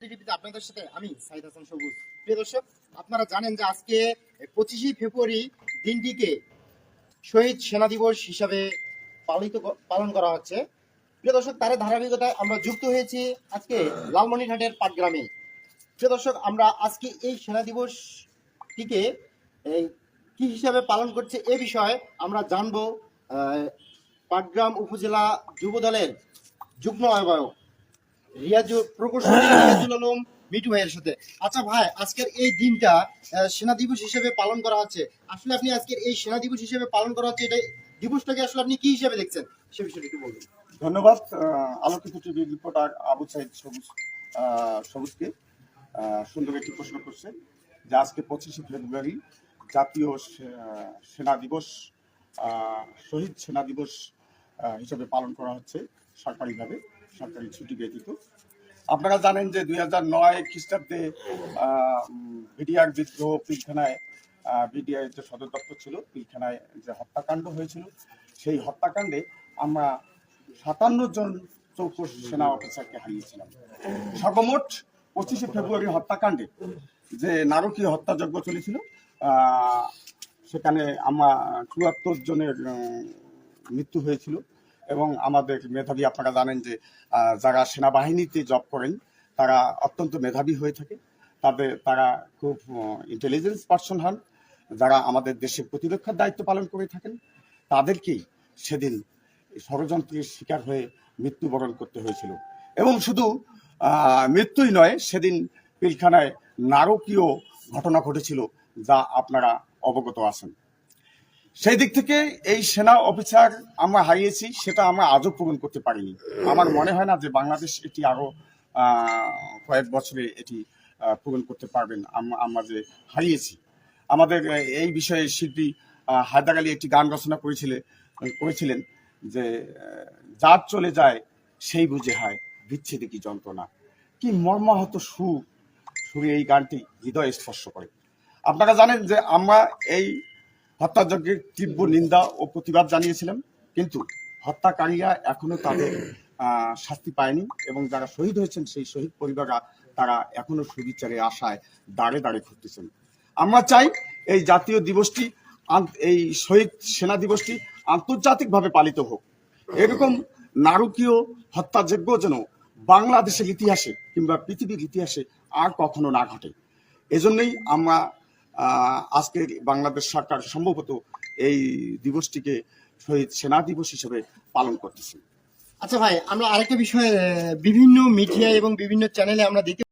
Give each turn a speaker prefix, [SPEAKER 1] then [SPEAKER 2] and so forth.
[SPEAKER 1] আপনাদের সাথে আমি সাইদ হাসান সবুজ। প্রিয় দর্শক, আপনারা জানেন যে আজকে পঁচিশে ফেব্রুয়ারি দিনটিকে শহীদ সেনা দিবস হিসাবে পালিত পালন করা হচ্ছে। প্রিয় দর্শক, তার ধারাবাহিকতায় আমরা যুক্ত হয়েছি আজকে লালমনিরহাটের পাটগ্রামে। প্রিয় দর্শক, আমরা আজকে এই সেনা দিবসটিকে কি হিসাবে পালন করছে এ বিষয়ে আমরা জানব পাটগ্রাম উপজেলা যুব দলের যুগ্ম আহ্বায়ক রিয়াজুল আলম মিটু ভাইয়ের সাথে। আচ্ছা ভাই, আজকের এই দিনটা সেনা দিবস হিসেবে পালন করা হচ্ছে। আসলে আপনি আজকের এই সেনা দিবস পালন করা হচ্ছে, এটা দিবসটাকে আসলে আপনি দেখছেন? সে একটু
[SPEAKER 2] ধন্যবাদ আবু সবুজ সবুজকে সুন্দর একটি প্রশ্ন আজকে পঁচিশে ফেব্রুয়ারি জাতীয় সেনা দিবস শহীদ সেনা দিবস হিসেবে পালন করা হচ্ছে সরকারিভাবে। সরকারি ছুটি ব্যতীত। আপনারা জানেন যে দুই হাজার নয় খ্রিস্টাব্দে বিডিআর বিদ্রোহ পিলখানায় বিডিআর যে সদর দপ্তর ছিল, পিলখানায় যে হত্যাকাণ্ড হয়েছিল, সেই হত্যাকাণ্ডে আমরা সাতান্ন জন চৌকস সেনা অফিসারকে হারিয়েছিলাম। সর্বমোট পঁচিশে ফেব্রুয়ারি হত্যাকাণ্ডে যে নারকীয় হত্যাযজ্ঞ চলেছিল সেখানে আমরা চুয়াত্তর জনের মৃত্যু হয়েছিল। এবং আমাদের মেধাবী আপনারা জানেন যে যারা সেনাবাহিনীতে জব করেন, তারা অত্যন্ত মেধাবী হয়ে থাকে। তাদের, তারা খুব ইন্টেলিজেন্স পার্সন হন। যারা আমাদের দেশের প্রতিরক্ষার দায়িত্ব পালন করে থাকেন, তাদেরকেই সেদিন ষড়যন্ত্রের শিকার হয়ে মৃত্যুবরণ করতে হয়েছিল। এবং শুধু মৃত্যুই নয়, সেদিন পিলখানায় নারকীয় ঘটনা ঘটেছিল, যা আপনারা অবগত আছেন। সেই দিক থেকে এই সেনা অফিসার আমরা হারিয়েছি, সেটা আমরা আজও পূরণ করতে পারিনি। আমার মনে হয় না যে বাংলাদেশ এটি আরও কয়েক বছরে এটি পূরণ করতে পারবেন আমরা যে হারিয়েছি। আমাদের এই বিষয়ে শিল্পী হায়দার আলী একটি গান রচনা করেছিলেন করেছিলেন যে যার চলে যায়, সেই বুঝে হয়, বিচ্ছেদে কি যন্ত্রণা। কি মর্মাহত সুর, সুরে এই গানটি হৃদয় স্পর্শ করে। আপনারা জানেন যে আমরা এই হত্যাযজ্ঞের তীব্র নিন্দা ও প্রতিবাদ জানিয়েছিলাম কিন্তু হত্যাকারীরা এখনও তাদের শাস্তি পায়নি এবং যারা শহীদ হয়েছেন সেই শহীদ পরিবাররা তারা এখনও সুবিচারের আশায় দাঁড়ে দাঁড়ে ঘুরতেছেন। আমরা চাই এই জাতীয় দিবসটি এই শহীদ সেনা দিবসটি আন্তর্জাতিকভাবে পালিত হোক। এরকম নারকীয় হত্যাযজ্ঞ যেন বাংলাদেশের ইতিহাসে কিংবা পৃথিবীর ইতিহাসে আর কখনো না ঘটে। এজন্যই আমরা আজকে বাংলাদেশ সরকার সম্ভবত এই দিবসটিকে শহীদ সেনা দিবস হিসেবে পালন করতেছে।
[SPEAKER 1] আচ্ছা ভাই, আমরা আরেকটা বিষয়ে বিভিন্ন মিডিয়া এবং বিভিন্ন চ্যানেলে আমরা দেখতে